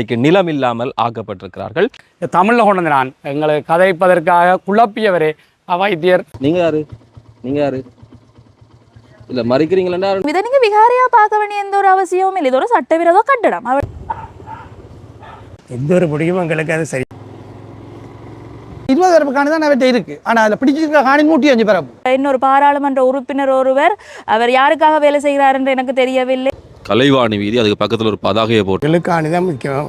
இன்றைக்கு நிலம் இல்லாமல் ஆக்கப்பட்டிருக்கிறார்கள் தமிழில் கொண்டு நான் எங்களை கதைப்பதற்காக குழப்பியவரே வைத்தியர் நீங்க யாரு? நீங்க யாரு? இல்ல மறிக்கிறீங்களா இதை நீங்க விகாரியா பார்க்க வேண்டிய எந்த ஒரு அவசியமும் இல்லை. இது ஒரு சட்டவிரோத கட்டடம் அவர் எந்த ஒரு பிடிக்கும் எங்களுக்கு அது சரி இருபது தரப்பு காணி தான் அவர்கிட்ட இருக்கு. ஆனா அதுல பிடிச்சிருக்க காணி நூற்றி அஞ்சு பரப்பு இன்னொரு பாராளுமன்ற உறுப்பினர் ஒருவர் அவர் யாருக்காக வேலை செய்கிறார் என்று எனக்கு தெரியவில்லை. கலைவாணி வீதி அதுக்கு பக்கத்துல ஒரு பதாகையை போட்டு. எங்களுக்கானி தான் முக்கியம்.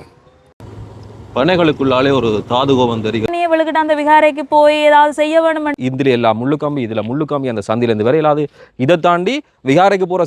பனைகளுக்குள்ளாலே ஒரு தாது கோபம் தெரியும் நீ இவளுக்கிட்ட அந்த விகாரைக்கு போய் ஏதாவது செய்ய வேணும் இதுல எல்லாம் முள்ளுக்கம்பி இதுல முள்ளுக்கம்பி அந்த சந்தில இருந்து வரை இல்லாது இதை தாண்டி விகாரைக்கு போற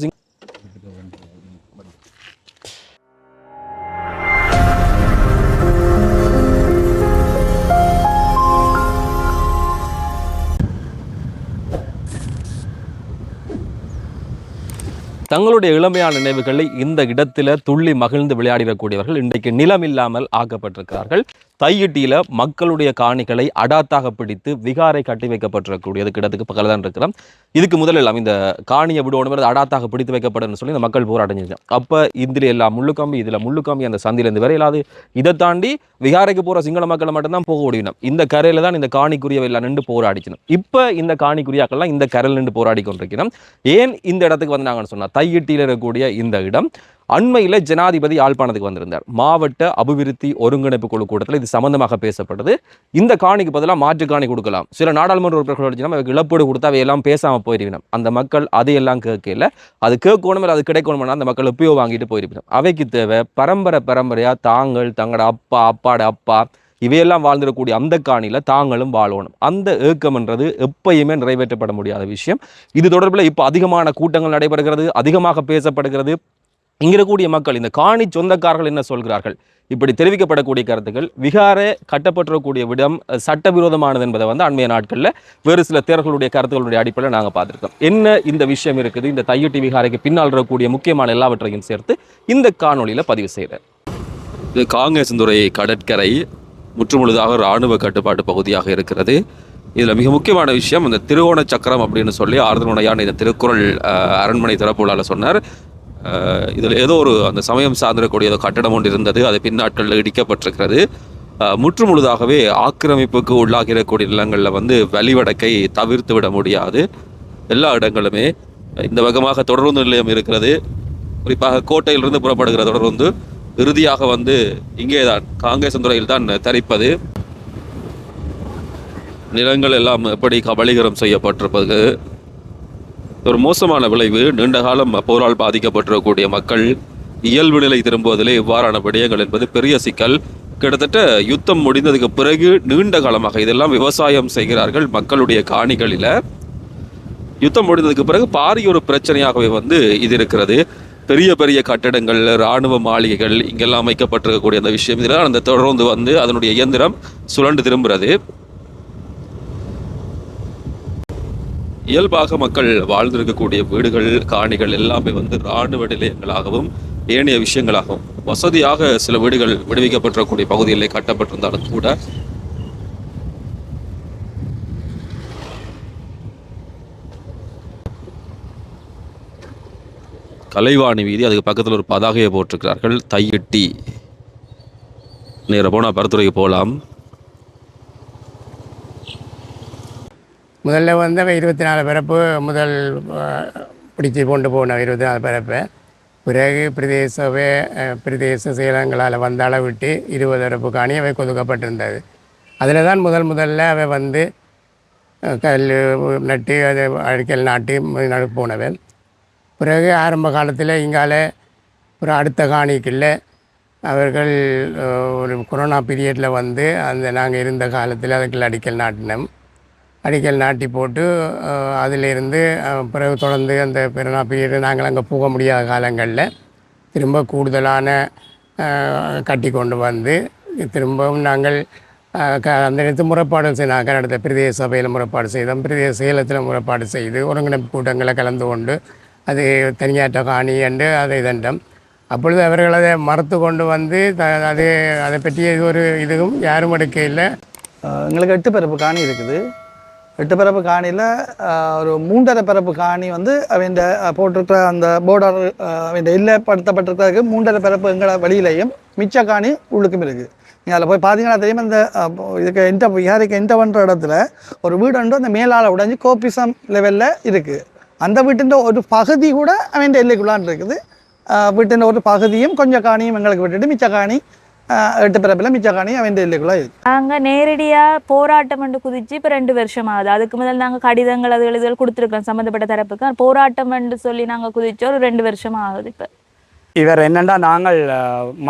தங்களுடைய இளமையான நினைவுகளை இந்த இடத்துல துள்ளி மகிழ்ந்து விளையாடிடக்கூடியவர்கள் இன்றைக்கு நிலம் இல்லாமல் ஆக்கப்பட்டிருக்கிறார்கள். தையிட்டியில் மக்களுடைய காணிகளை அடாத்தாக பிடித்து விகாரை கட்டி வைக்கப்பட்டிருக்கக்கூடியது. இடத்துக்கு பக்கத்தில் தான் இருக்கிறோம். இதுக்கு முதலில் இந்த காணியை விடுவோம் அடாத்தாக பிடித்து வைக்கப்படும் சொல்லி இந்த மக்கள் போராட்டம் செஞ்சோம் அப்ப இதுல எல்லாம் முள்ளுக்கம்பி இதுல முள்ளுக்கம்பி அந்த சந்திலிருந்து இல்லாது இதை தாண்டி விகாரைக்கு போற சிங்கள மக்களை மட்டும்தான் போக முடியும் இந்த கரையில் தான் இந்த காணிக்குரியவை எல்லாம் நின்று போராடிக்கணும். இப்போ இந்த காணிக்குரியாக்கள்லாம் இந்த கரையில் நின்று போராடி கொண்டிருக்கணும் ஏன் இந்த இடத்துக்கு வந்தாங்கன்னு சொன்னா தையிட்டியில் இருக்கக்கூடிய இந்த இடம் அண்மையில் ஜனாதிபதி யாழ்ப்பாணத்துக்கு வந்திருந்தார். மாவட்ட அபிவிருத்தி ஒருங்கிணைப்பு குழு கூட்டத்தில் இது சம்பந்தமாக பேசப்பட்டது. இந்த காணிக்கு பதிலாக மாற்று காணி கொடுக்கலாம். சில நாடாளுமன்ற உறுப்பினர்கள் அடிச்சுனா அவைக்கு இழப்பீடு கொடுத்தா அவையெல்லாம் பேசாமல் போயிருவினோம் அந்த மக்கள் அதையெல்லாம் கேட்கல. அது கேட்கணும் இல்லை அது கிடைக்கணும்னா அந்த மக்கள் எப்பயோ வாங்கிட்டு போயிருப்பினோம். அவைக்கு தேவை பரம்பரை பரம்பரையாக தாங்கள் தங்களோட அப்பா அப்பாட அப்பா இவையெல்லாம் வாழ்ந்துடக்கூடிய அந்த காணியில் தாங்களும் வாழணும். அந்த ஏக்கம்ன்றது எப்பயுமே நிறைவேற்றப்பட முடியாத விஷயம். இது தொடர்பில் இப்போ அதிகமான கூட்டங்கள் நடைபெறுகிறது. அதிகமாக பேசப்படுகிறது. இங்க இருக்கக்கூடிய மக்கள் இந்த காணி சொந்தக்காரர்கள் என்ன சொல்கிறார்கள்? இப்படி தெரிவிக்கப்படக்கூடிய கருத்துக்கள் விகார கட்டப்பட்டிருக்கக்கூடிய விடம் சட்டவிரோதமானது என்பதை வந்து அண்மைய நாட்களில் வேறு சில தேர்களுடைய கருத்துக்களுடைய அடிப்படையில் நாங்கள் பார்த்துருக்கோம். என்ன இந்த விஷயம் இருக்குது? இந்த தையொட்டி விகாரைக்கு பின்னால் இருக்கக்கூடிய முக்கியமான எல்லாவற்றையும் சேர்த்து இந்த காணொலியில் பதிவு செய்கிறேன் இது காங்கேசந்துறை கடற்கரை முற்றுமுழுதாக இராணுவ கட்டுப்பாட்டு பகுதியாக இருக்கிறது. இதில் மிக முக்கியமான விஷயம் இந்த திருவோண சக்கரம் அப்படின்னு சொல்லி ஆறுதலுடையான இந்த திருக்குறள் அரண்மனை திறப்புள்ளால சொன்னார். இதில் ஏதோ ஒரு அந்த சமயம் சார்ந்திருக்கக்கூடிய ஏதோ கட்டடம் ஒன்று இருந்தது. அது பின்னாட்களில் இடிக்கப்பட்டிருக்கிறது. முற்று முழுதாகவே ஆக்கிரமிப்புக்கு உள்ளாகிடக்கூடிய நிலங்களில் வந்து வழிவடக்கை தவிர்த்து விட முடியாது. எல்லா இடங்களுமே இந்த வகமாக தொடருந்து நிலையம் இருக்கிறது. குறிப்பாக கோட்டையிலிருந்து புறப்படுகிற தொடருந்து இறுதியாக வந்து இங்கே தான் காங்கேசந்துறையில் தான் தரிப்பது. நிலங்கள் எல்லாம் எப்படி கபலீகரம் செய்யப்பட்டிருப்பது? ஒரு மோசமான விளைவு. நீண்ட காலம் போரால் பாதிக்கப்பட்டிருக்கக்கூடிய மக்கள் இயல்பு நிலை திரும்புவதிலே இவ்வாறான விடயங்கள் என்பது பெரிய சிக்கல். கிட்டத்தட்ட யுத்தம் முடிந்ததுக்கு பிறகு நீண்ட காலமாக இதெல்லாம் விவசாயம் செய்கிறார்கள் மக்களுடைய காணிகளில். யுத்தம் முடிந்ததுக்கு பிறகு பாரிய ஒரு பிரச்சனையாகவே வந்து இது இருக்கிறது. பெரிய பெரிய கட்டடங்கள் இராணுவ மாளிகைகள் இங்கெல்லாம் அமைக்கப்பட்டிருக்கக்கூடிய அந்த விஷயம். இதெல்லாம் அந்த தொடர்ந்து வந்து அதனுடைய இயந்திரம் சுழண்டு திரும்புறது. இயல்பாக மக்கள் வாழ்ந்திருக்கக்கூடிய வீடுகள் காணிகள் எல்லாமே வந்து இராணுவ நிலையங்களாகவும் ஏனைய விஷயங்களாகவும் வசதியாக சில வீடுகள் விடுவிக்கப்பட்டிருக்கக்கூடிய பகுதிகளிலே கட்டப்பட்டிருந்தாலும் கூட கலைவாணி வீதி அதுக்கு பக்கத்தில் ஒரு பதாகையை போட்டிருக்கிறார்கள். தையிட்டி. நேர போனால் பரத்துறைக்கு போகலாம் முதல்ல வந்து அவன் இருபத்தி நாலு பிறப்பு முதல் பிடிச்சி கொண்டு போன இருபத்தி நாலு பிறப்பை. பிறகு பிரதேசவே பிரதேச செயலங்களால் வந்த அளவிட்டு இருபது பிறப்பு காணி அவை கொதுக்கப்பட்டிருந்தது அதில் தான் முதல் முதல்ல அவை வந்து கல் நட்டு அதை அடிக்கல் நாட்டி நடு போனவன். பிறகு ஆரம்ப காலத்தில் இங்கால ஒரு அடுத்த காணிக்குள்ள அவர்கள் ஒரு கொரோனா பீரியடில் வந்து அந்த நாங்கள் இருந்த காலத்தில் அதுக்குள்ள அடிக்கல் நாட்டினோம். அடிக்கல் நாட்டி போட்டு அதிலிருந்து பிறகு தொடர்ந்து அந்த பெருநா பீரியட் நாங்கள் அங்கே போக முடியாத காலங்களில் திரும்ப கூடுதலான கட்டி கொண்டு வந்து திரும்பவும் நாங்கள் க அந்த நேரத்து முறைப்பாடு செய்தாங்க கன்னடத்தை பிரதேச சபையில் முறைப்பாடு செய்தோம். பிரதேச சேலத்தில் முறைப்பாடு செய்து ஒருங்கிணைப்பு கூட்டங்களை கலந்து கொண்டு அது தனியாற்ற காணி என்று அதை தண்டம். அப்பொழுது அவர்கள் அதை மறுத்து கொண்டு வந்து த அது அதை பற்றிய ஒரு இதுவும் யாரும் எடுக்க இல்லை எங்களுக்கு எட்டு பிறப்பு காணி இருக்குது. எட்டு பரப்பு காணியில் ஒரு மூன்றரை பரப்பு காணி வந்து அவன் போட்டிருக்கிற அந்த போர்டர் அவன் இல்லப்படுத்தப்பட்டிருக்கிறதுக்கு மூன்றரை பரப்பு எங்களை வழியிலையும் மிச்ச காணி உள்ளுக்கும் இருக்குது நீங்கள் அதில் போய் பார்த்தீங்கன்னா தெரியும் இந்த இதுக்கு இன்டர் விஹாரிக்கு இன்டர் பண்ணுற இடத்துல ஒரு வீடு உண்டு அந்த மேலால் உடைஞ்சு கோபிசம் லெவலில் இருக்குது அந்த வீட்டின் ஒரு பகுதி கூட அவன் எல்லைக்குள்ளான் இருக்குது. வீட்டின் ஒரு பகுதியும் கொஞ்சம் காணியும் எங்களுக்கு விட்டுட்டு மிச்ச காணி எட்டு பிறப்பில் மிச்ச காணி அவன் எல்லைக்குள்ளே இருக்குது நாங்க நேரடியா போராட்டம் என்று குதிச்சு இப்ப ரெண்டு வருஷம் ஆகுது அதுக்கு முதல் நாங்க கடிதங்கள் அது எழுதுகள் கொடுத்துருக்கோம் சம்மந்தப்பட்ட தரப்புக்கு. போராட்டம் என்று சொல்லி நாங்க குதிச்சு ஒரு ரெண்டு வருஷம் ஆகுது இப்ப. இவர் என்னென்னா நாங்கள்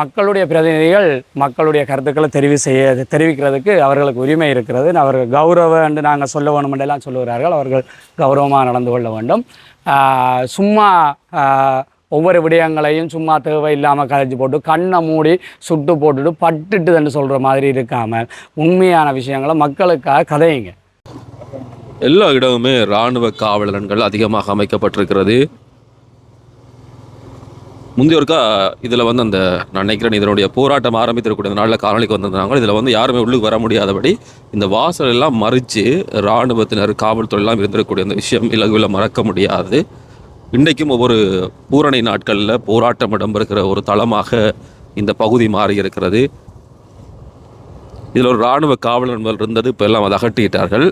மக்களுடைய பிரதிநிதிகள் மக்களுடைய கருத்துக்களை தெரிவு செய்ய தெரிவிக்கிறதுக்கு அவர்களுக்கு உரிமை இருக்கிறது. அவர்கள் கௌரவம் என்று நாங்கள் சொல்ல வேண்டும் என்றெல்லாம் சொல்லுகிறார்கள். அவர்கள் கௌரவமாக நடந்து கொள்ள வேண்டும். சும்மா ஒவ்வொரு விடயங்களையும் சும்மா தேவை இல்லாமல் கலைஞ்சு போட்டு கண்ணை மூடி சுட்டு போட்டுட்டு பட்டுட்டுன்னு சொல்கிற மாதிரி இருக்காமல் உண்மையான விஷயங்களை மக்களுக்காக கதையுங்க எல்லா இடமுமே இராணுவ காவலர்கள் அதிகமாக அமைக்கப்பட்டிருக்கிறது. முந்தையோருக்கா இதில் வந்து அந்த நான் நினைக்கிறேன் இதனுடைய போராட்டம் ஆரம்பித்திருக்கூடிய நாளில் காணொலிக்கு வந்திருந்தாங்க. இதில் வந்து யாருமே உள்ளுக்கு வர முடியாதபடி இந்த வாசல் எல்லாம் மறித்து இராணுவத்தினர் காவல்துறை எல்லாம் இருந்திருக்கக்கூடிய அந்த விஷயம் இலகுவில் மறக்க முடியாது. இன்றைக்கும் ஒவ்வொரு பூரணை நாட்களில் போராட்டம் இடம்பெறுகிற ஒரு தளமாக இந்த பகுதி மாறி இருக்கிறது இதில் ஒரு இராணுவ காவலர்கள் இருந்தது இப்போ எல்லாம் அதை அகற்றிட்டார்கள்.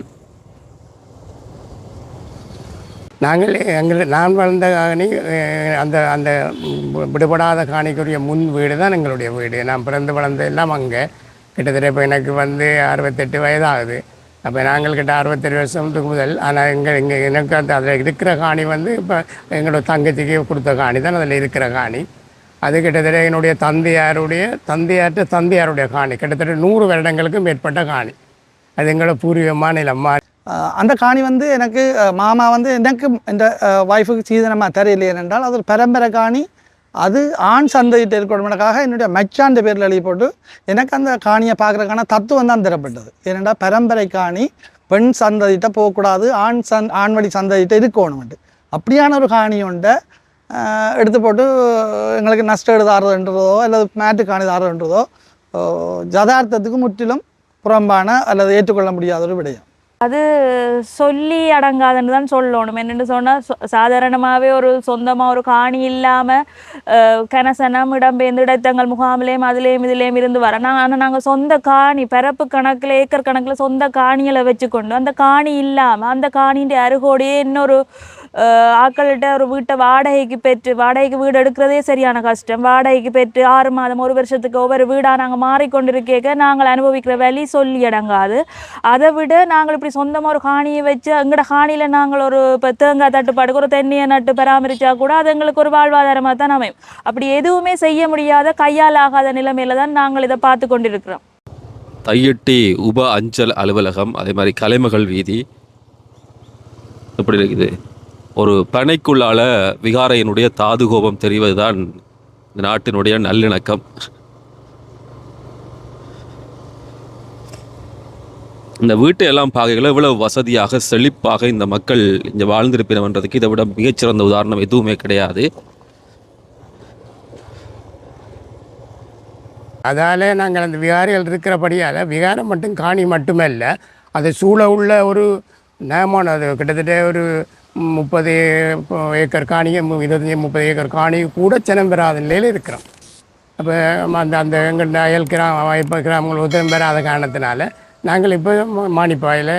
நாங்கள் எங்கள் நான் வளர்ந்த காணி அந்த அந்த விடுபடாத காணிக்குரிய முன் வீடு தான் எங்களுடைய வீடு. நான் பிறந்து வளர்ந்த எல்லாம் அங்கே. கிட்டத்தட்ட இப்போ எனக்கு வந்து அறுபத்தெட்டு வயதாகுது. அப்போ நாங்கள் கிட்ட அறுபத்தெட்டு வருஷத்துக்கு முதல். ஆனால் எங்கள் இங்கே எனக்கு அந்த அதில் இருக்கிற காணி வந்து இப்போ எங்களோட தங்கச்சிக்கு கொடுத்த காணி தான் அதில் இருக்கிற காணி. அது கிட்டத்தட்ட என்னுடைய தந்தையாருடைய தந்தையாற்ற தந்தையாருடைய காணி. கிட்டத்தட்ட நூறு வருடங்களுக்கு மேற்பட்ட காணி. அது எங்களோட பூர்வீகமான நிலம்மா அந்த காணி வந்து எனக்கு மாமா வந்து எனக்கு இந்த ஒய்ஃபுக்கு சீதனமாக தெரியலையே என்றால் அது ஒரு பரம்பரை காணி. அது ஆண் சந்தையிட்ட இருக்கணுமெனக்காக என்னுடைய மச்சான் பேரில் எழுதி போட்டு எனக்கு அந்த காணியை பார்க்குறக்கான தத்துவம் தான் தரப்பட்டது. ஏனென்றால் பரம்பரை காணி பெண் சந்ததிட்ட போகக்கூடாது ஆண் சந் ஆண்வழி சந்ததிட்ட இருக்கணும்ட்டு அப்படியான ஒரு காணி உண்டை எடுத்து போட்டு எங்களுக்கு நஷ்டம் எழுதாறதுன்றதோ அல்லது மேட்டு காணி தாடுறதுன்றதோ ஜதார்த்தத்துக்கு முற்றிலும் புறம்பான அல்லது ஏற்றுக்கொள்ள முடியாத ஒரு விடயம். அது சொல்லி அடங்காதுன்னு தான் சொல்லணும். என்னென்னு சொன்னால் சாதாரணமாகவே ஒரு சொந்தமாக ஒரு காணி இல்லாமல் கனசனம் இடம்பெயர்ந்து இடைத்தங்கள் முகாமிலேயும் அதுலேயும் இதுலேயும் இருந்து வர நான் ஆனால் நாங்கள் சொந்த காணி பரப்பு கணக்கில் ஏக்கர் கணக்கில் சொந்த காணிகளை வச்சுக்கொண்டு அந்த காணி இல்லாமல் அந்த காணின்ற அருகோடையே இன்னொரு ஆக்கள்கிட்ட ஒரு வீட்டை வாடகைக்கு பெற்று வாடகைக்கு வீடு எடுக்கிறதே சரியான கஷ்டம் வாடகைக்கு பெற்று ஆறு மாதம் ஒரு வருஷத்துக்கு ஒவ்வொரு வீடாக நாங்கள் மாறிக்கொண்டிருக்கேக்க நாங்கள் அனுபவிக்கிற வழி சொல்லி அடங்காது அதை விட நாங்கள் இப்படி சொந்தமாக ஒரு காணியை வச்சு எங்களோட காணியில் நாங்கள் ஒரு இப்போ தேங்காய் தட்டுப்பாடுக்கு ஒரு தென்னையை நட்டு பராமரித்தா கூட அது எங்களுக்கு ஒரு வாழ்வாதாரமாக தான் அமையும் அப்படி எதுவுமே செய்ய முடியாத கையால் ஆகாத நிலைமையில தான் நாங்கள் இதை பார்த்து கொண்டிருக்கிறோம் தையட்டி உப அஞ்சல் அலுவலகம் அதே மாதிரி கலைமகள் வீதி எப்படி இருக்குது ஒரு பனைக்குள்ளால விகாரையினுடைய தாதுகோபம் தெரிவதுதான் இந்த நாட்டினுடைய நல்லிணக்கம். இந்த வீட்டை எல்லாம் பார்க்கல இவ்வளவு வசதியாக செழிப்பாக இந்த மக்கள் இங்கே வாழ்ந்திருப்பினவன்றதுக்கு இதை விட மிகச்சிறந்த உதாரணம் எதுவுமே கிடையாது. அதால் நாங்கள் அந்த விகாரிகள் இருக்கிறபடியால் விகாரம் மட்டும் காணி மட்டுமே இல்லை அதை சூழ உள்ள ஒரு நேமான அது கிட்டத்தட்ட ஒரு முப்பது ஏக்கர் காணியை இருபத்தஞ்சி முப்பது ஏக்கர் காணி கூட சினம் பெறாத நிலையில் இருக்கிறோம். அப்போ அந்த அந்த எங்கள் அயல் கிராம இப்போ கிராமங்கள் உத்தரம் பெறாத காரணத்தினால நாங்கள் இப்போ மானிப்பாயில்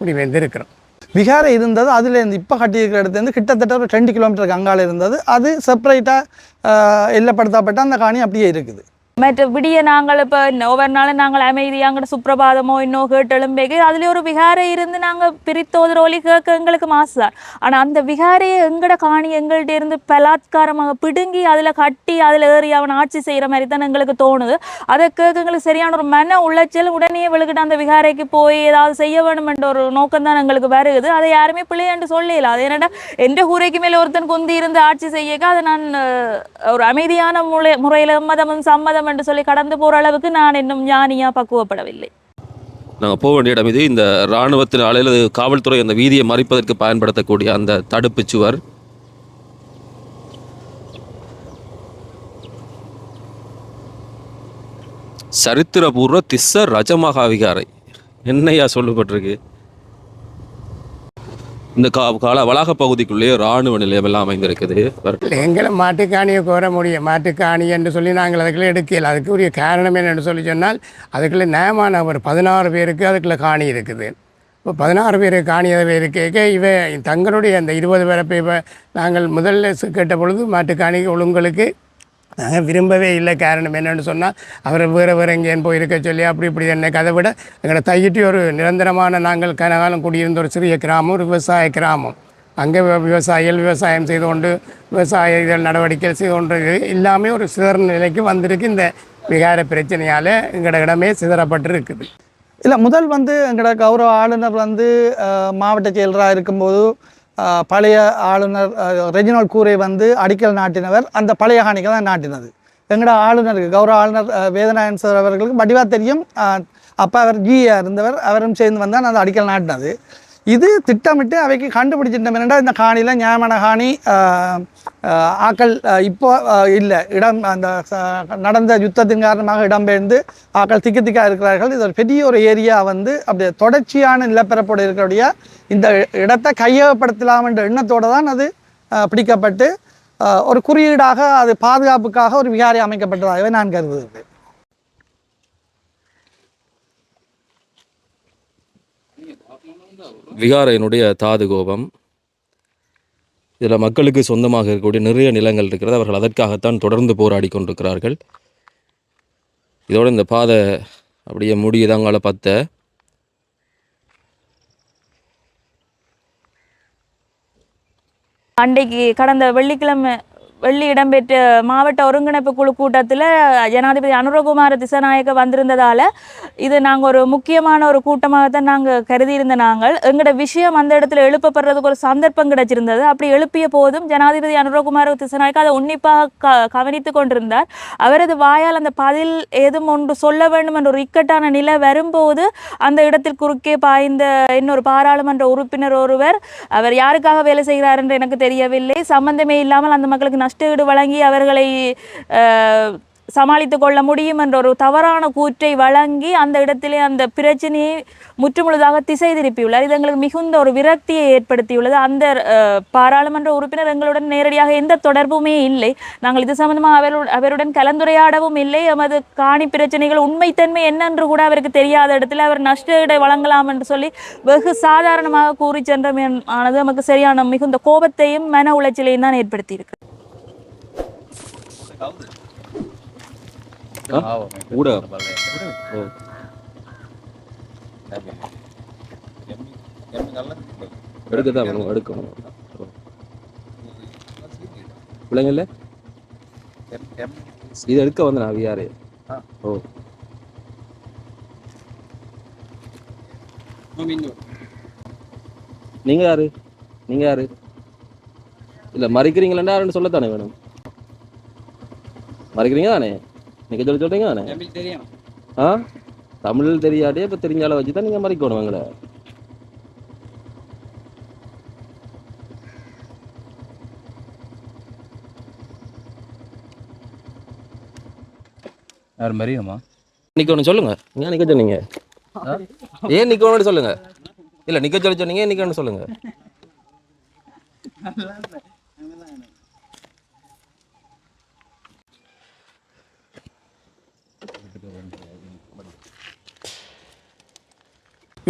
குடிவந்து இருக்கிறோம். விகாரை இருந்தது அதுலேருந்து இப்போ கட்டியிருக்கிற இடத்துலேருந்து கிட்டத்தட்ட ஒரு ரெண்டு கிலோமீட்டருக்கு அங்கால இருந்தது. அது செப்பரேட்டாக எல்லப்படுத்தப்பட்ட அந்த காணி அப்படியே இருக்குது. மற்ற விடிய நாங்கள் இப்போ ஒவ்வொரு நாளும் நாங்கள் அமைதியாங்கிற சுப்பிரபாதமோ இன்னும் கேட்டு அதில் அதுலேயே ஒரு விகாரை இருந்து நாங்கள் பிரித்தோதுற கேட்க எங்களுக்கு மாசு தான் ஆனால் அந்த விகாரையை எங்கட காணி எங்கள்கிட்ட இருந்து பலாத்காரமாக பிடுங்கி அதில் கட்டி அதில் ஏறி அவன் ஆட்சி செய்கிற மாதிரி தான் எங்களுக்கு தோணுது. அதை கேட்க எங்களுக்கு சரியான ஒரு மன உளைச்சல் உடனே விழுகிட்டு அந்த விகாரைக்கு போய் ஏதாவது செய்ய வேணுமென்ற ஒரு நோக்கம் தான் எங்களுக்கு வருகுது. அதை யாருமே பிள்ளையாண்டு சொல்லல. அது என்னடா எந்த ஊரைக்கு மேலே ஒருத்தன் குந்தி இருந்து ஆட்சி செய்யக்க அதை நான் ஒரு அமைதியான முறை முறையில் மதமும் சம்மதம் என்று சொல்லி கடந்து போகிற அளவுக்கு நான் இன்னும் ஞானியாக பக்குவப்படவில்லை. நாங்கள் போக வேண்டிய இடம் இது. இந்த இராணுவத்தின் அல்லது காவல்துறை அந்த வீதியை மறிப்பதற்கு பயன்படுத்தக்கூடிய அந்த தடுப்புச் சுவர். சரித்திரபூர்வ திஸ்ஸ ரஜமகாவிகாரை என்னையா சொல்லப்பட்டிருக்கு? இந்த கா கால வளாக பகுதிக்குள்ளேயே ராணுவ நிலையம் எல்லாம் அமைந்திருக்குது. எங்களை மாட்டுக்காணியை கோர முடியும். மாட்டுக்காணி என்று சொல்லி நாங்கள் அதுக்குள்ளே எடுக்கல. அதுக்குரிய காரணம் என்னென்னு சொல்லி சொன்னால் அதுக்குள்ளே நேமான ஒரு பதினாறு பேருக்கு அதுக்குள்ளே காணி இருக்குது. இப்போ பதினாறு பேர் காணி அதில் இருக்க இவ தங்களுடைய அந்த இருபது பிறப்பை இப்போ நாங்கள் முதல்ல சு- கேட்ட பொழுது மாட்டுக்காணி ஒழுங்களுக்கு நாங்கள் விரும்பவே இல்லை காரணம் என்னென்னு சொன்னால் அவர் வேறு வேறு எங்கேயும் போயிருக்க சொல்லி அப்படி இப்படி என்ன கதை விட எங்களை தையிட்டு ஒரு நிரந்தரமான நாங்கள் கனகாலம் குடியிருந்த ஒரு சிறிய கிராமம் ஒரு விவசாய கிராமம். அங்கே விவசாயிகள் விவசாயம் செய்து கொண்டு விவசாய இதழ் நடவடிக்கைகள் செய்து கொண்டு எல்லாமே ஒரு சிதற நிலைக்கு வந்திருக்கு. இந்த விகார பிரச்சனையால் எங்களோட இடமே சிதறப்பட்டிருக்குது. இல்லை முதல் வந்து எங்களோட கௌரவ ஆளுநர் வந்து மாவட்ட செயலராக இருக்கும்போது பழைய ஆளுநர் ரெஜினால் கூரை வந்து அடிக்கல் நாட்டினவர் அந்த பழைய காணிக்கை தான் நாட்டினது. எங்களோட ஆளுநருக்கு கௌரவ ஆளுநர் வேதநாயன் சார் அவர்களுக்கு வடிவா தெரியும். அப்போ அவர் ஜிஏ இருந்தவர் அவரும் சேர்ந்து வந்தால் அந்த அடிக்கல் நாட்டினது. இது திட்டமிட்டு அவைக்கு கண்டுபிடிச்சிட்டோம். என்னடா இந்த காணியில் நியமன காணி ஆக்கள் இப்போ இல்லை. இடம் அந்த நடந்த யுத்தத்தின் காரணமாக இடம்பெயர்ந்து ஆக்கள் திக்கு திக்காக இருக்கிறார்கள். இது ஒரு பெரிய ஒரு ஏரியா வந்து அப்படி தொடர்ச்சியான நிலப்பரப்போடு இருக்கக்கூடிய இந்த இடத்தை கையகப்படுத்தலாம் என்ற எண்ணத்தோடு தான் அது பிடிக்கப்பட்டு ஒரு குறியீடாக அது பாதுகாப்புக்காக ஒரு விகாரி அமைக்கப்பட்டதாகவே நான் கருதுகிறேன் விகாரையினுடைய தாது கோபம் இதில் மக்களுக்கு சொந்தமாக இருக்கக்கூடிய நிறைய நிலங்கள் இருக்கிறது. அவர்கள் அதற்காகத்தான் தொடர்ந்து போராடி கொண்டிருக்கிறார்கள். இதோட இந்த பாதை அப்படியே முடியுதாங்கால பத்த. அன்றைக்கு கடந்த வெள்ளிக்கிழமை வெள்ளி இடம்பெற்ற மாவட்ட ஒருங்கிணைப்பு குழு கூட்டத்தில் ஜனாதிபதி அனுரகுமார திசநாயக்க வந்திருந்ததால் இது நாங்கள் ஒரு முக்கியமான ஒரு கூட்டமாக தான் நாங்கள் கருதியிருந்த நாங்கள். எங்களோட விஷயம் அந்த இடத்துல எழுப்பப்படுறதுக்கு ஒரு சந்தர்ப்பம் கிடைச்சிருந்தது. அப்படி எழுப்பிய போதும் ஜனாதிபதி அனுரகுமார திசநாயக்க அதை உன்னிப்பாக க கவனித்து கொண்டிருந்தார். அவரது வாயால் அந்த பதில் ஏதும் ஒன்று சொல்ல வேண்டும் என்ற ஒரு இக்கட்டான நிலை வரும்போது அந்த இடத்தில் குறுக்கே பாய்ந்த இன்னொரு பாராளுமன்ற உறுப்பினர் ஒருவர் அவர் யாருக்காக வேலை செய்கிறார் என்று எனக்கு தெரியவில்லை. சம்பந்தமே இல்லாமல் அந்த மக்களுக்கு நஷ்டஈடு வழங்கி அவர்களை சமாளித்து கொள்ள முடியும் என்ற ஒரு தவறான கூற்றை வழங்கி அந்த இடத்திலே அந்த பிரச்சனையை முற்றுமுழுதாக திசை திருப்பியுள்ளார். இது எங்களுக்கு மிகுந்த ஒரு விரக்தியை ஏற்படுத்தியுள்ளது. அந்த பாராளுமன்ற உறுப்பினர் எங்களுடன் நேரடியாக எந்த தொடர்புமே இல்லை. நாங்கள் இது சம்பந்தமாக அவருடன் அவருடன் கலந்துரையாடவும் இல்லை. எமது காணி பிரச்சனைகள் உண்மைத்தன்மை என்னென்று கூட அவருக்கு தெரியாத இடத்துல அவர் நஷ்டஈடை வழங்கலாம் என்று சொல்லி வெகு சாதாரணமாக கூறி சென்றமே ஆனது நமக்கு சரியான மிகுந்த கோபத்தையும் மன உளைச்சலையும் தான் ஏற்படுத்தியிருக்கு. ஊடகம் வேணும் எடுக்கணும் பிள்ளைங்கள்ல இது எடுக்க வந்தேன் நான் விஆர் ஓ நீங்க யாரு நீங்க யாரு இல்ல மறைக்கிறீங்களா யாருன்னு சொல்லத்தானே வேணும் மறைக்கிறீங்க தானே நீங்க சொல்லி சொல்றீங்க தானே ஆ தமிழ் தெரியாதே இப்ப தெரிஞ்ச அளவு வச்சு தான் நீங்க மறைக்கணும் எங்களை யார் மரியாமா நிக்கணும் சொல்லுங்க ஏன் நிக்க சொன்னீங்க ஏன் நிக்கணும்னு சொல்லுங்க இல்ல நிக்க சொல்லி சொன்னீங்க ஏன் நிக்கணும்னு சொல்லுங்க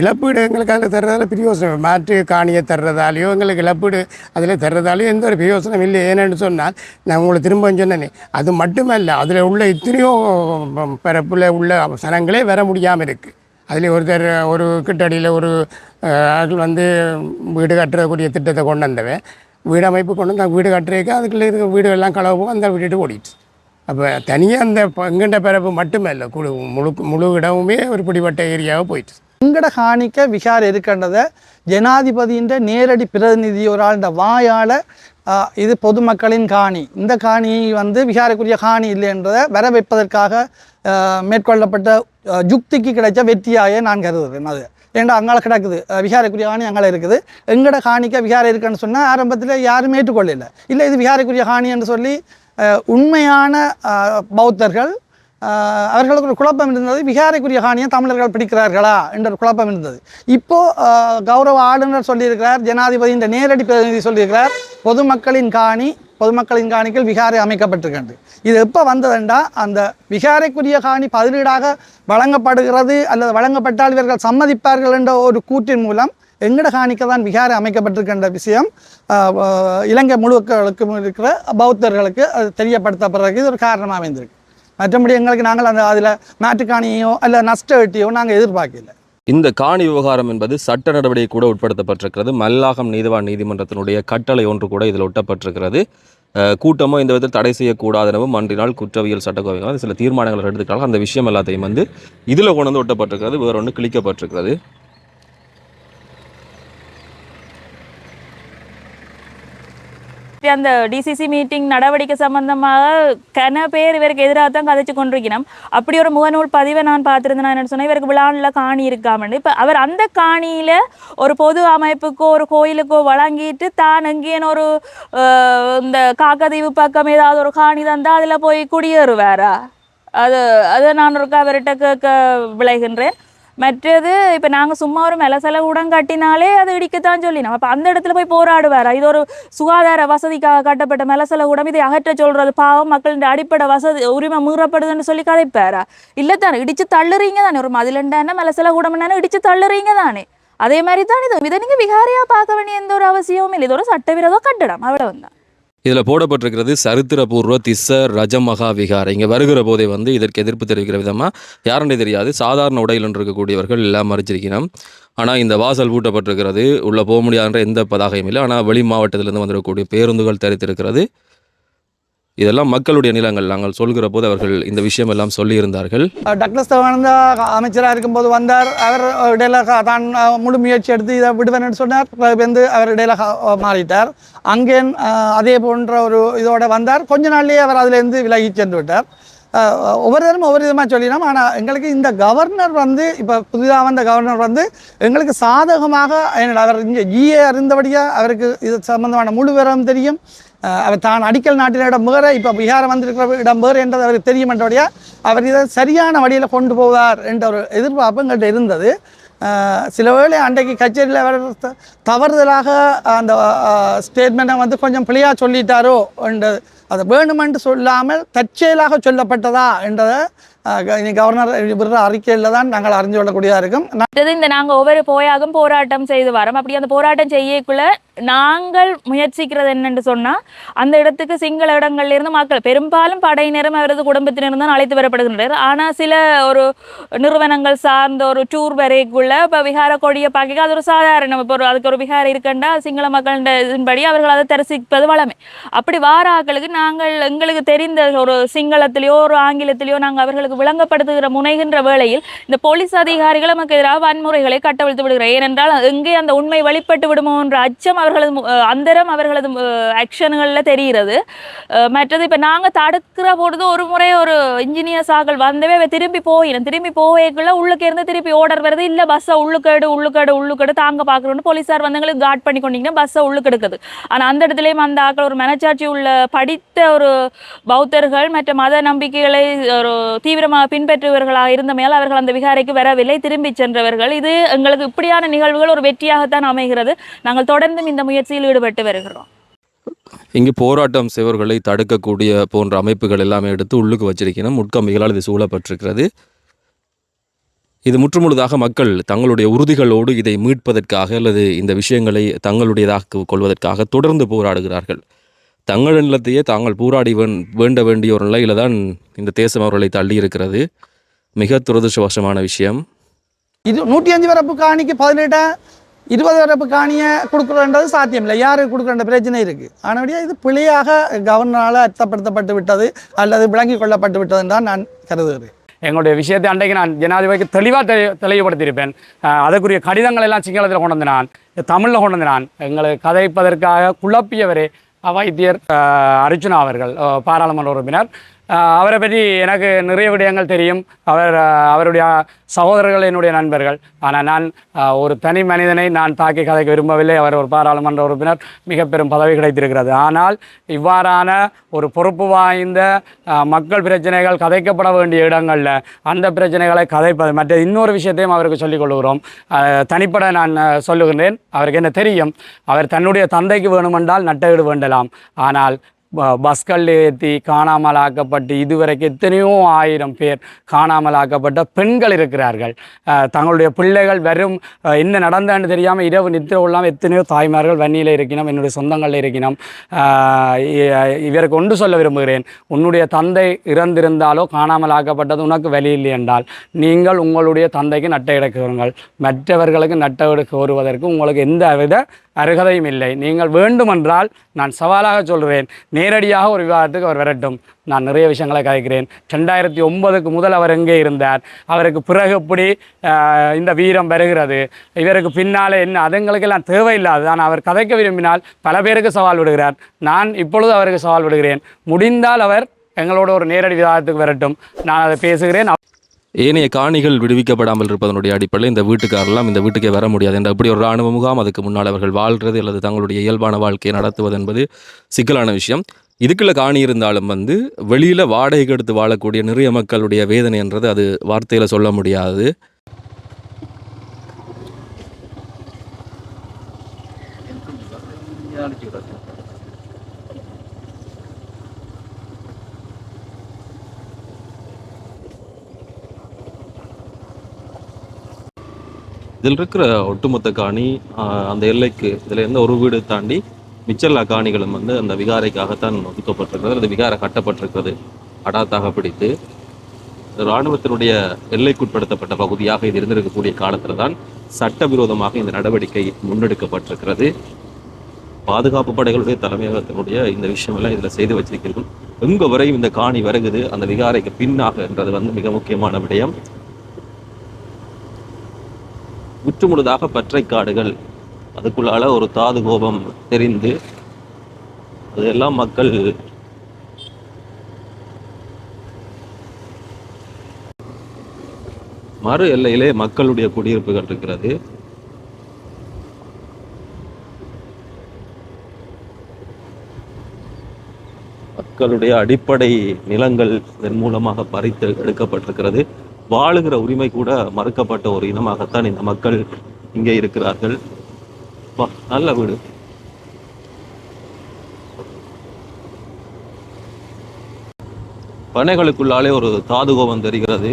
இழப்பீடு எங்களுக்கு அதில் தர்றதால பிரயோசனம். மாற்று காணியை தர்றதாலையோ எங்களுக்கு இழப்பீடு அதில் தர்றதாலையும் எந்த ஒரு பிரயோசனம் இல்லை. ஏன்னு சொன்னால் நான் உங்களை திரும்ப சொன்னேனே அது மட்டுமல்ல அதில் உள்ள இத்தனையோ பிறப்பில் உள்ள சனங்களே வர முடியாமல் இருக்குது அதில் ஒருத்தர் ஒரு கிட்டடியில் ஒரு ஆள் வந்து வீடு கட்டுறக்கூடிய திட்டத்தை கொண்டு வந்தவன் வீடு அமைப்பு கொண்டு வந்து வீடு கட்டுறதுக்கு அதுக்குள்ளே இருக்க வீடு எல்லாம் களவும் அந்த விட்டுட்டு ஓடிடுச்சு. அப்போ தனியாக அந்த பங்குண்ட பிறப்பு மட்டுமே இல்லை குழு முழு முழு இடமுமே ஒரு பிடிப்பட்ட ஏரியாவாக போயிடுச்சு. எங்கட காணிக்க விகார் இருக்கின்றத ஜனாதிபதியின் நேரடி பிரதிநிதி ஒரு ஆள் இந்த வாயால் இது பொதுமக்களின் காணி. இந்த காணி வந்து விகாரக்குரிய காணி இல்லை என்றதை வர வைப்பதற்காக மேற்கொள்ளப்பட்ட ஜுக்திக்கு யுக்திக்கு கிடைச்ச வெற்றியாக நான் கருதுகிறேன் அது. ஏன்டா அங்கால கிடக்குது? விஹாரக்குரிய காணி அங்கால இருக்குது. எங்கட காணிக்க விகாரம் இருக்குன்னு சொன்னால் ஆரம்பத்தில் யாரும் ஏற்றுக்கொள்ளல. இல்லை இது விகாரைக்குரிய காணி என்று சொல்லி உண்மையான பௌத்தர்கள் அவர்களுக்கு ஒரு குழப்பம் இருந்தது. விகாரைக்குரிய காணியை தமிழர்கள் பிடிக்கிறார்களா என்ற ஒரு குழப்பம் இருந்தது. இப்போ கௌரவ ஆளுநர் சொல்லியிருக்கிறார் இந்த நேரடி பிரதிநிதி சொல்லியிருக்கிறார் பொதுமக்களின் காணி பொதுமக்களின் காணிகள் விகாரை அமைக்கப்பட்டிருக்கின்றது. இது எப்போ வந்ததுண்டா? அந்த விகாரைக்குரிய காணி பதிலீடாக வழங்கப்படுகிறது அல்லது வழங்கப்பட்டால் இவர்கள் சம்மதிப்பார்கள் என்ற ஒரு கூற்றின் மூலம் எங்கட காணிக்க தான் விகாரை அமைக்கப்பட்டிருக்கின்ற விஷயம் இலங்கை முழுக்களுக்கும் இருக்கிற பௌத்தர்களுக்கு அது தெரியப்படுத்தப்படுறதுக்கு இது ஒரு காரணமாக அமைந்திருக்கு. மற்றபடி எங்களுக்கு நாங்கள் அந்த அதில் மாட்டுக்காணியோ அல்ல நஷ்ட வெட்டியோ நாங்கள் எதிர்பார்க்கல. இந்த காணி விவகாரம் என்பது சட்ட நடவடிக்கை கூட உட்படுத்தப்பட்டிருக்கிறது. மல்லாகம் நீதிவான் நீதிமன்றத்தினுடைய கட்டளை ஒன்று கூட இதில் ஒட்டப்பட்டிருக்கிறது. கூட்டமோ இந்த விதத்தில் தடை செய்யக்கூடாதெனவும் மன்றினால் குற்றவியல் சட்டக்கோவைகள் சில தீர்மானங்கள் எடுத்துக்கலாம் அந்த விஷயம் எல்லாத்தையும் வந்து இதில் கொண்டு வந்து ஒட்டப்பட்டிருக்கிறது. வேறு ஒன்று கிழிக்கப்பட்டிருக்கிறது. அந்த டிசிசி மீட்டிங் நடவடிக்கை சம்பந்தமாக கன பேர் இவருக்கு எதிராக தான் கதைச்சு கொண்டிருக்கணும் அப்படி ஒரு முகநூல் பதிவை நான் பார்த்துருந்தேன் நான் என்ன சொன்னேன் இவருக்கு விழானில் காணி இருக்காமன்னு. இப்போ அவர் அந்த காணியில் ஒரு பொது அமைப்புக்கோ ஒரு கோயிலுக்கோ வழங்கிட்டு தான் எங்கேயும் ஒரு இந்த காக்கதீவு பக்கம் ஏதாவது ஒரு காணி தந்தால் அதில் போய் குடியேறுவாரா? அது அதை நான் ஒரு அவர்கிட்ட கேட்க விளைகின்றேன். மற்றது இப்போ நாங்கள் சும்மா ஒரு மில செலவு உடன் கட்டினாலே அது இடிக்கத்தான் சொல்லினோம். அப்போ அந்த இடத்துல போய் போராடுவார்? இது ஒரு சுகாதார வசதிக்காக கட்டப்பட்ட மில செலவு உடம்பு இதை அகற்ற சொல்கிறது பாவம் மக்களின் அடிப்படை வசதி உரிமை மீறப்படுதுன்னு சொல்லி கதைப்பாரா? இல்லை தானே இடித்து தள்ளுறீங்க தானே ஒரு மதிலண்டான மில செலவு உடம்புனானே இடித்து தள்ளுறீங்க தானே. அதே மாதிரி தான் இது. இதை நீங்கள் விகாரியாக பார்க்க வேண்டிய எந்த ஒரு அவசியமும் இல்லை. இது ஒரு சட்டவிரோத கட்டடம். அவ்வளவுதான். இதில் போடப்பட்டிருக்கிறது சரித்திரபூர்வ திஸ்ஸ ரஜமகா விகாரை இங்கே வருகிற போதே வந்து இதற்கு எதிர்ப்பு தெரிவிக்கிற விதமாக யாருன்னே தெரியாது. சாதாரண உடையில் இருக்கக்கூடியவர்கள் எல்லாம் மறைச்சிருக்கணும் ஆனால் இந்த வாசல் பூட்டப்பட்டிருக்கிறது. உள்ளே போக முடியாதுன்ற எந்த பதாகையும் இல்லை. ஆனால் வெளி மாவட்டத்திலிருந்து வந்திருக்கக்கூடிய பேருந்துகள் தரித்திருக்கிறது இதெல்லாம் மக்களுடைய நிலங்கள். நாங்கள் சொல்கிற போது அவர்கள் இந்த விஷயம் எல்லாம் சொல்லியிருந்தார்கள் டக்ளஸ் தேவானந்தா அமைச்சராக இருக்கும்போது வந்தார். அவர் இடையில தான் முழு முயற்சி எடுத்து இதை விடுவேன் சொன்னார். வந்து அவர் இடையில மாறிட்டார். அங்கே அதே போன்ற ஒரு இதோட வந்தார். கொஞ்ச நாள்லேயே அவர் அதிலேருந்து விலகி சென்று விட்டார். ஒவ்வொரு தரம் ஒவ்வொரு விதமாக சொல்லினோம். ஆனால் எங்களுக்கு இந்த கவர்னர் வந்து இப்போ புதிதாக வந்த கவர்னர் வந்து எங்களுக்கு சாதகமாக என்னோட அவர் இங்கே ஜிஏ அறிந்தபடியாக அவருக்கு இது சம்மந்தமான முழு விவரம் தெரியும். அவர் தான் அடிக்கல் நாட்டின இடம் வேறு இப்போ பீகாரம் வந்திருக்கிற இடம் வேறு என்றது அவருக்கு தெரியும் என்றபடியாக அவர் இதை சரியான வழியில் கொண்டு போவார் என்ற ஒரு எதிர்பார்ப்பு எங்கள்கிட்ட இருந்தது சில வேளை அன்றைக்கு கச்சேரியில் அவர் தவறுதலாக அந்த ஸ்டேட்மெண்ட்டை வந்து கொஞ்சம் பிழையாக சொல்லிட்டாரோ என்றது அதை வேணுமென்று சொல்லாமல் தற்செயலாக சொல்லப்பட்டதா என்றதை கவர்னர் விடுற அறிக்கையில் தான் நாங்கள் அறிஞ்சு கொள்ளக்கூடியதாக இருக்கும். அடுத்தது இந்த நாங்கள் ஒவ்வொரு போயாகும் போராட்டம் செய்து வரோம். அப்படி அந்த போராட்டம் செய்யக்குள்ள நாங்கள் முயற்சிக்கிறது என்னென்று சொன்னால் அந்த இடத்துக்கு சிங்கள இடங்கள்லேருந்து மக்கள் பெரும்பாலும் படையினரும் அவரது குடும்பத்தினரும் தான் அழைத்து வரப்படுகின்றனர். ஆனால் சில ஒரு நிறுவனங்கள் சார்ந்த ஒரு டூர் வரைக்குள்ள இப்போ விகார கொடியை பார்க்க அது ஒரு சாதாரணம் இப்போ ஒரு அதுக்கு ஒரு விகாரம் இருக்குண்டா சிங்கள மக்களின் இதன்படி அவர்கள் அதை தரிசிப்பது வளமை. அப்படி வார ஆக்களுக்கு நாங்கள் எங்களுக்கு தெரிந்த ஒரு சிங்களத்திலேயோ ஒரு ஆங்கிலத்திலேயோ நாங்கள் அவர்களுக்கு விளங்கப்படுத்துகிற முனைகின்ற வேளையில் இந்த போலீஸ் அதிகாரிகள் நமக்கு எதிராக வன்முறைகளை கட்டவிழ்த்து விடுகிறார். ஏனென்றால் எங்கே அந்த உண்மை வெளிப்பட்டு விடுமோ என்ற அச்சம் அவர்களது அந்தரம் அவர்களது ஆக்ஷன்களில் தெரிகிறது. மற்றது இப்போ நாங்கள் தடுக்கிற பொழுது ஒரு முறை ஒரு இன்ஜினியர்ஸ் ஆக்கள் வந்தவே திரும்பி போயிடும் திரும்பி போவேக்குள்ள உள்ளுக்கு இருந்து திருப்பி ஓடர் வருது. இல்லை பஸ்ஸை உள்ளுக்கேடு உள்ளுக்கேடு உள்ளுக்கேடு தாங்க பார்க்குறோன்னு போலீஸார் வந்து எங்களுக்கு காட் பண்ணி கொண்டீங்கன்னா பஸ்ஸை உள்ளுக்கு எடுக்குது. ஆனால் அந்த இடத்துலையும் அந்த ஆக்கள் ஒரு மனச்சாட்சி உள்ள படித்த ஒரு பௌத்தர்கள் மற்ற மத நம்பிக்கைகளை ஒரு தீவிரமாக பின்பற்றுபவர்களாக இருந்தமையால் அவர்கள் அந்த விகாரைக்கு வரவில்லை திரும்பி சென்றவர்கள். இது எங்களுக்கு இப்படியான நிகழ்வுகள் ஒரு வெற்றியாகத்தான் அமைகிறது. நாங்கள் தொடர்ந்தும் இந்த முயற்சியில் ஈடுபட்டு வருகிறோம். இங்கு போராட்டம் செய்வர்களை தடுக்கக்கூடிய போன்ற அமைப்புகள் எல்லாமே எடுத்து உள்ளுக்கு வச்சிருக்கணும் உட்கம்பிகளால் இது சூழப்பட்டிருக்கிறது. இது முற்றுமுழுதாக மக்கள் தங்களுடைய உறுதிகளோடு இதை மீட்பதற்காக அல்லது இந்த விஷயங்களை தங்களுடையதாக கொள்வதற்காக தொடர்ந்து போராடுகிறார்கள். தங்கள் நிலத்தையே தாங்கள் போராடி வேண் வேண்ட வேண்டிய ஒரு நிலையில தான் இந்த தேசம் அவர்களை தள்ளி இருக்கிறது. மிக துரதிருஷ்டவசமான விஷயம். இது நூற்றி அஞ்சு வரப்பு காணிக்கு பதினெட்டா இருபது வரப்பு காணியை கொடுக்குறன்றது சாத்தியம் இல்லை. யாருக்கு கொடுக்குற பிரச்சனை இருக்குது ஆனபடியாக இது பிழையாக கவர்னரால் அர்த்தப்படுத்தப்பட்டு விட்டது அல்லது விளங்கிக் கொள்ளப்பட்டு விட்டது தான் நான் கருதுகிறேன். எங்களுடைய விஷயத்தை அன்றைக்கு நான் ஜனாதிபதிக்கு தெளிவாக தெளி தெளிவுபடுத்தியிருப்பேன். அதற்குரிய கடிதங்கள் எல்லாம் சிங்களத்தில் கொண்டு வந்து நான் தமிழில் கொண்டு நான். எங்களை கதைப்பதற்காக குழப்பியவரே வைத்தியர் அர்ஜுனா அவர்கள் பாராளுமன்ற உறுப்பினர். அவரை பற்றி எனக்கு நிறைய விடயங்கள் தெரியும். அவர் அவருடைய சகோதரர்கள் என்னுடைய நண்பர்கள். ஆனால் நான் ஒரு தனி மனிதனை நான் தாக்கி கதைக்க விரும்பவில்லை. அவர் ஒரு பாராளுமன்ற உறுப்பினர் மிக பெரும் பதவி கிடைத்திருக்கிறது. ஆனால் இவ்வாறான ஒரு பொறுப்பு வாய்ந்த மக்கள் பிரச்சனைகள் கதைக்கப்பட வேண்டிய இடங்களில் அந்த பிரச்சனைகளை கதைப்பது மற்ற இன்னொரு விஷயத்தையும் அவருக்கு சொல்லிக் கொள்கிறோம். தனிப்பட நான் சொல்லுகின்றேன். அவருக்கு என்ன தெரியும்? அவர் தன்னுடைய தந்தைக்கு வேணுமென்றால் நட்டவிடு வேண்டலாம். ஆனால் பஸ்கள் ஏற்றி காணாமல் ஆக்கப்பட்டு இதுவரைக்கும் எத்தனையோ ஆயிரம் பேர் காணாமல் ஆக்கப்பட்ட பெண்கள் இருக்கிறார்கள். தங்களுடைய பிள்ளைகள் வெறும் என்ன நடந்தான்னு தெரியாமல் இரவு நித்திர கொள்ளாமல் எத்தனையோ தாய்மார்கள் வன்னியில் இருக்கணும் என்னுடைய சொந்தங்களில் இருக்கணும் இவருக்கு ஒன்று சொல்ல விரும்புகிறேன். உன்னுடைய தந்தை இறந்திருந்தாலோ காணாமல் ஆக்கப்பட்டது உனக்கு வழி இல்லை என்றால் நீங்கள் உங்களுடைய தந்தைக்கு நட்டை கோருங்கள். மற்றவர்களுக்கு நட்டை கோருவதற்கு உங்களுக்கு எந்த வித அருகதையும் இல்லை. நீங்கள் வேண்டுமென்றால் நான் சவாலாக சொல்கிறேன் நேரடியாக ஒரு விவாதத்துக்கு அவர் வரட்டும். நான் நிறைய விஷயங்களை கதைக்கிறேன். ரெண்டாயிரத்தி ஒன்பதுக்கு முதல் அவர் எங்கே இருந்தார்? அவருக்கு பிறகு எப்படி ஆஹ், இந்த வீரம் வருகிறது? இவருக்கு பின்னாலே என்ன? அதுங்களுக்கெல்லாம் தேவையில்லாது. ஆனால் அவர் கதைக்க விரும்பினால் பல பேருக்கு சவால் விடுகிறார். நான் இப்பொழுது அவருக்கு சவால் விடுகிறேன். முடிந்தால் அவர் எங்களோட ஒரு நேரடி விவாதத்துக்கு வரட்டும். நான் அதை பேசுகிறேன். ஏனைய காணிகள் விடுவிக்கப்படாமல் இருப்பதனுடைய அடிப்படையில் இந்த வீட்டுக்காரெல்லாம் இந்த வீட்டுக்கே வர முடியாது என்ற அப்படி ஒரு இராணுவ முகாம் அதுக்கு முன்னால் அவர்கள் வாழ்கிறது அல்லது தங்களுடைய இயல்பான வாழ்க்கையை நடத்துவது என்பது சிக்கலான விஷயம். இதுக்குள்ள காணி இருந்தாலும் வந்து வெளியில் வாடகைக்கு எடுத்து வாழக்கூடிய நிறைய மக்களுடைய வேதனை என்றது அது வார்த்தையில் சொல்ல முடியாது. இதில் இருக்கிற ஒட்டுமொத்த காணி அந்த எல்லைக்கு இதில் எந்த ஒரு வீடு தாண்டி மிச்சல்லா காணிகளும் வந்து அந்த விகாரைக்காகத்தான் ஒதுக்கப்பட்டிருக்கிறது. அந்த விகாரை கட்டப்பட்டிருக்கிறது. அடாத்தாக பிடித்து இராணுவத்தினுடைய எல்லைக்குட்படுத்தப்பட்ட பகுதியாக இது இருந்திருக்கக்கூடிய காலத்தில் தான் சட்டவிரோதமாக இந்த நடவடிக்கை முன்னெடுக்கப்பட்டிருக்கிறது. பாதுகாப்பு படைகளுடைய தலைமையகத்தினுடைய இந்த விஷயமெல்லாம் இதில் செய்து வச்சிருக்கிறோம். எங்கே வரையும் இந்த காணி வருகுது அந்த விகாரைக்கு பின்னாக என்றது வந்து மிக முக்கியமான விடயம். முற்றுமுழுதாக பற்றை காடுகள் அதுக்குள்ளால ஒரு தாது கோபம் தெரிந்து அதெல்லாம் மக்கள் மறு எல்லையிலே மக்களுடைய குடியிருப்புகள் இருக்கிறது. மக்களுடைய அடிப்படை நிலங்கள் இதன் மூலமாக பறித்து எடுக்கப்பட்டிருக்கிறது. வாழுகிற உரிமை கூட மறுக்கப்பட்ட ஒரு இனமாகத்தான் இந்த மக்கள் இங்கே இருக்கிறார்கள். வா நல்ல வீடு. பனைகளுக்குள்ளாலே ஒரு தாதுகோபம் தெரிகிறது.